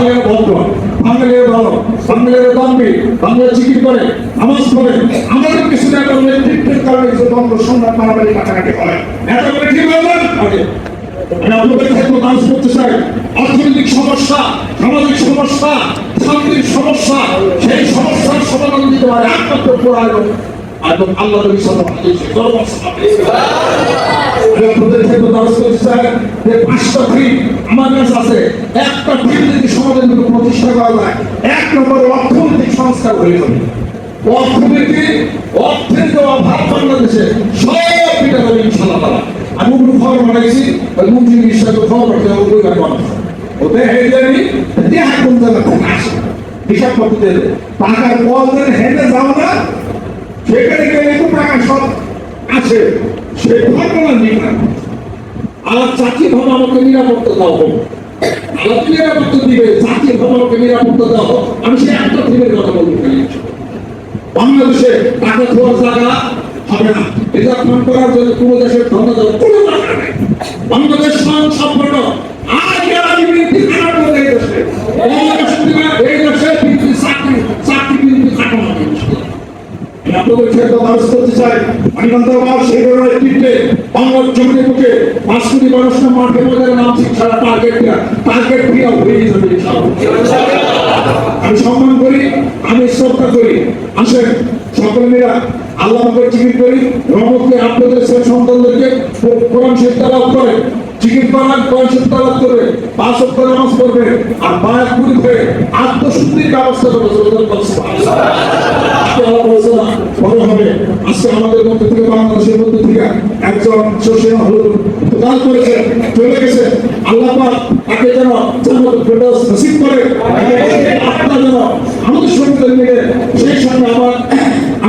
বাঙালিরা ভদ্র বাঙালিরা ভালো বাঙালিরা দাম্বি বাঙালিরা চিকিৎ করে, নামাজ পড়ে। আমাদের কিছু না কারণে নেতৃত্বের কারণে কিছু দ্বন্দ্ব, সংঘাত, মারামারি কাটাকাটি হয়। এত করে ঠিক করতে চাই অর্থনৈতিক সমস্যা, সামাজিক সমস্যা, শান্তির সমস্যা, সেই সমস্যার সমাধান দিতে পারে একমাত্র প্রয়োজন এবং আল্লাহ নবী কাছে আছে। একটা যদি সমাজের প্রতিষ্ঠা করা যায়। এক নম্বর অর্থনৈতিক সংস্কার হয়ে যাবে অর্থনীতি, অর্থের যে অভাব বাংলাদেশে সব পিঠা যাবে ইনশাল্লাহ। আমি উপরে খবর বানাইছি ওই মন্ত্রী বিশ্বাস খবর রাখতে হবে ওই ব্যাপার হেঁটে যাবি দেহা কোন জায়গা থেকে আসে? হিসাব করতে দেবে টাকার কল দেন, হেঁটে যাও না। সেখানে গেলে তো টাকা সব আছে সে ঘটনা নেই না আর চাকরি ভাবে আমাকে নিরাপত্তা দাও হোক আলাপ নিরাপত্তা দিবে ভাবে আমাকে নিরাপত্তা দাও হোক, আমি সে একটা দিনের কথা বলতে পারি। বাংলাদেশে টাকা খোয়ার জায়গা হবে না। এটা করার জন্য কোনো দেশের ধর্ম দেওয়ার কোনো দরকার সম্পূর্ণ আজ রাজনীতি খারাপ হয়ে এই দেশে এই দেশে এই দেশে কিন্তু চাকরি চাকরি কিন্তু কাটানো আমি সম্মান করি, আমি শ্রদ্ধা করি। আসেন, সকল আল্লাহ আমাকে জিকির করি, রহমতকে আপনাদের সে সন্তানদেরকে, কোরআন শিক্ষা তালাপ করে করান কোরআন শিক্ষা তালাপ করবে পাঁচ সপ্তাহ নামাজ আর বায়াত পুরি হয়ে আত্মশুদ্ধির ব্যবস্থা করবে আজকে আল্লাহ বলেছে না, বড় হবে আজকে আমাদের মধ্যে থেকে বাংলাদেশের মধ্যে থেকে একজন শোষণ হল প্রদান করেছে চলে গেছে। আল্লাহ করে সেই সঙ্গে আমার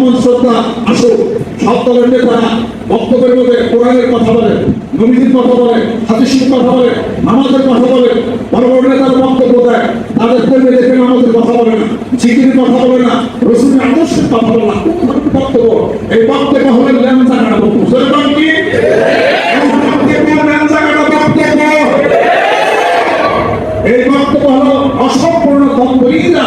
সম্মান শ্রদ্ধা আসুক। সব দলের নেতারা বক্তব্যের মধ্যে কোরআনের কথা বলে নবীদের কথা বলে, হাদিসের কথা বলে, নামাজের কথা বলে, বড় বড় নেতারা বক্তব্য দেয়। তাদের কর্মী দেখে নামাজের কথা বলে না চিকির কথা বলে না, রসুলের আদর্শের কথা বলে না। বক্তব্য, এই বক্তব্য হলেন ল্যাংচা কাটা বক্তব্য কি এই বক্তব্য ল্যাংচা কাটা বক্তব্য এই বক্তব্য হলো অসম্পূর্ণ দ্বন্দ্বহীনরা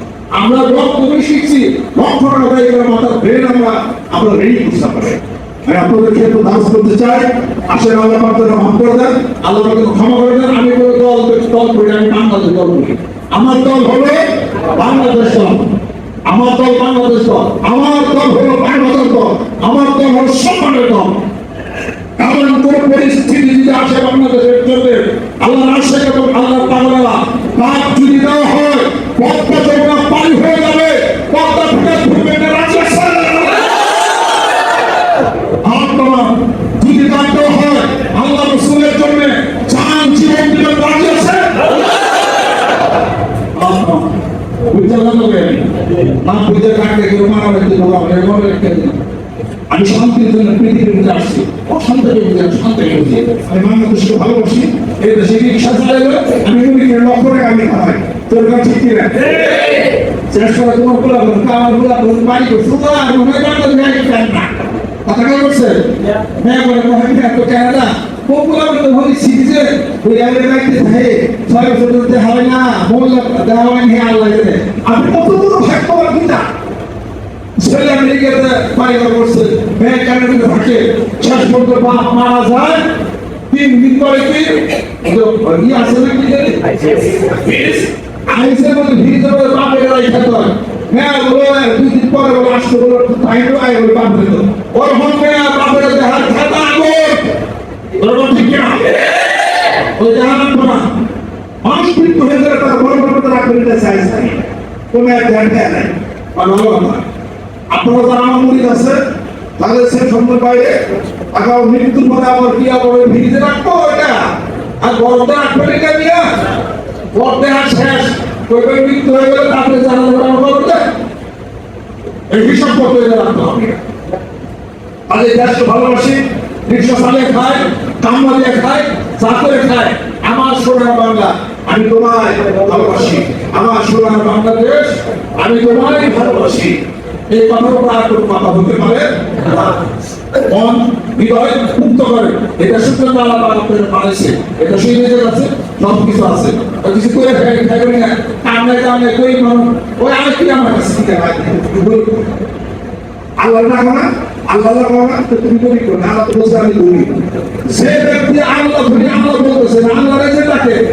আমরা বক্তব্য শিখছি বক্তব্য এবার মাথার ব্রেন আমরা আমরা রেডি করতে পারি। আল্লাহ করে করে করি বাংলাদেশ করি। আমার দল বাংলাদেশ দল। আমার দল বাংলাদেশ দল। আমার দল হলো বাংলাদেশ দল। আমার দল হলো সম্মানের দল। কোন পরিস্থিতি যদি আসে বাংলাদেশের জন্য আল্লাহ এবং আল্লাহ পাগলা যদি দেওয়া হয় পদ্মা চৌকা পানি হয়ে যাবে পদ্মা ফুটে ফুটবে না রাজ্য আপনারা যদি দায়িত্ব হয় আল্লাহ রসুলের জন্য চান জীবন দিবেন রাজি আছে বুঝতে পারবেন না বুঝতে কাটতে কেউ মারা রাখতে পারব আমরা এভাবে রেখে দিলাম আমি শান্তির জন্য পৃথিবীর মধ্যে আসছি। অশান্তির মধ্যে শান্তির মধ্যে আমি বাংলাদেশকে ভালোবাসি, এই দেশে রিক্সা চালাইবে আমি উনিকের লক্ষ টাকা আমি খাওয়াই তোর কাছে ঠিক কিনা? চেষ্টা তোমার গোলা করুন আমার গোলা করুন বাড়ি আর মনে হয় বাংলাদেশ কথা কেন বলছে? হ্যাঁ বলে মহাবীর তো কানাডা পপুলার হলি সিটিজেন ওই রাখতে থাকে, ছয় বছর ধরে হয় না মোল্লা দেওয়া হয় না আল্লাহ জানে। আপনি কত বড় ভাগ্যবান কিনা ছেলে আমেরিকাতে পাইকার করছে, ব্যাংক কানাডিতে থাকে। শেষ পর্যন্ত বাপ মারা যায়। তিন দিন পরে কি? ইয়ে আছে না কি জানি? আইসের মধ্যে ভিড় করে বাপের গাড়ি খেতে হয়। হ্যাঁ বলো দুই দিন পরে বলো আসতে বলো তো আই বলে বাপ দিত ওর মন মেয়ে বাপের দেহার খেতা আগর মন মানুষ মৃত্যু হয়ে গেলে তারা বড় বড় তারা করে চাইছে কোনো এক ধ্যান দেয় নাই। আপনারা যারা আমার মরিদ আছে, তাদের সে সম্পদ বাইরে টাকা মৃত্যুর পরে আবার কি আবার ভিড়িতে রাখব ওইটা? আর গরমটা রাখবে এটা দিয়া গরমটা আর শেষ। কই কই মৃত্যু হয়ে গেলে তারপরে জানা ভালোবাসি। আমার বাংলা, আমি তোমায় ভালোবাসি। আমার সোনার বাংলাদেশ, আমি ভালোবাসি। এই উপর আর কোনো কথা হতে পারে? মন করে। এটা বানাইছে। এটা সেই আছে সব কিছু আছে। কিছু করে খাই খাই করি না। কামড়ে কামড়ে কই মানুষ? ওই আর কি আমার কাছে দিতে হয়। আল্লাহ না? আল্লাহ তো তুমি করি করো তো বলছে, আমি করি সে ব্যক্তি আল্লাহ ধরে আল্লাহ বলতেছে না, আল্লাহ রেজে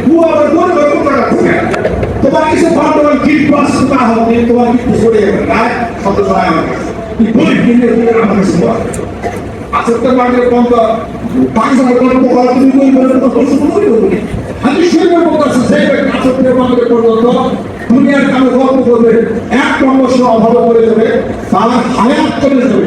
তু আবার করে করে তোমার কিছু ভাবনা কি পাস না হবে তোমার কি সরে যাবে না শত সময় আমার কি বলি, কি আমার কাছে বল। আসলে কথা তুমি কই তো প্রশ্ন করি করি আমি শুনে বলতেছে যে ব্যক্তি আসলে মানে পর্যন্ত দুনিয়ার এক নম্বর অভাব করে যাবে, তার হায়াত চলে যাবে।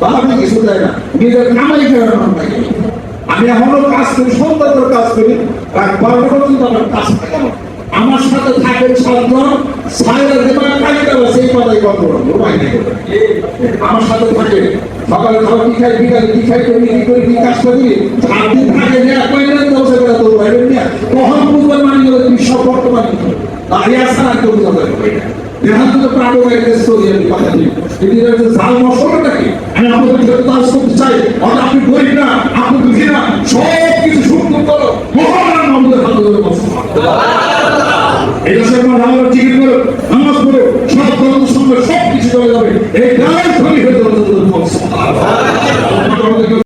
বাবা কিছু দেয় না। নিজের কামাই করে না থাকে। আমি এখনও কাজ করি সন্ধ্যা করে কাজ করি। রাত বারোটা পর্যন্ত আমার কাজ থাকে। আমার। সাথে থাকেন সাতজন, সাইরা দেবার কাজটা সেই কথাই কত আমার সাথে থাকে সকালে খাওয়া কি খাই, বিকালে কি খাই, করি, কি করি, কি কাজ করি সাত দিন থাকে যে না দোষে করে মানে বর্তমান। দাঁড়িয়ে আসা কেউ বুঝতে পারবে দেহান্ত তো প্রাণ একটা স্টোরি আমি কথা দিই এটি হচ্ছে জাল মশলাটাকে আমি আপনাদের সাথে কাজ করতে চাই। অর্থাৎ আপনি গরিব না, আপনি দুঃখী না সব কিছু সুন্দর করো। মহামান আমাদের হাতে ধরে এটা সব আমার টিকিট করো, নামাজ পড়ো, সব গ্রন্থ সঙ্গে সব কিছু চলে যাবে। এই গায়ে ধনী হয়ে যাবে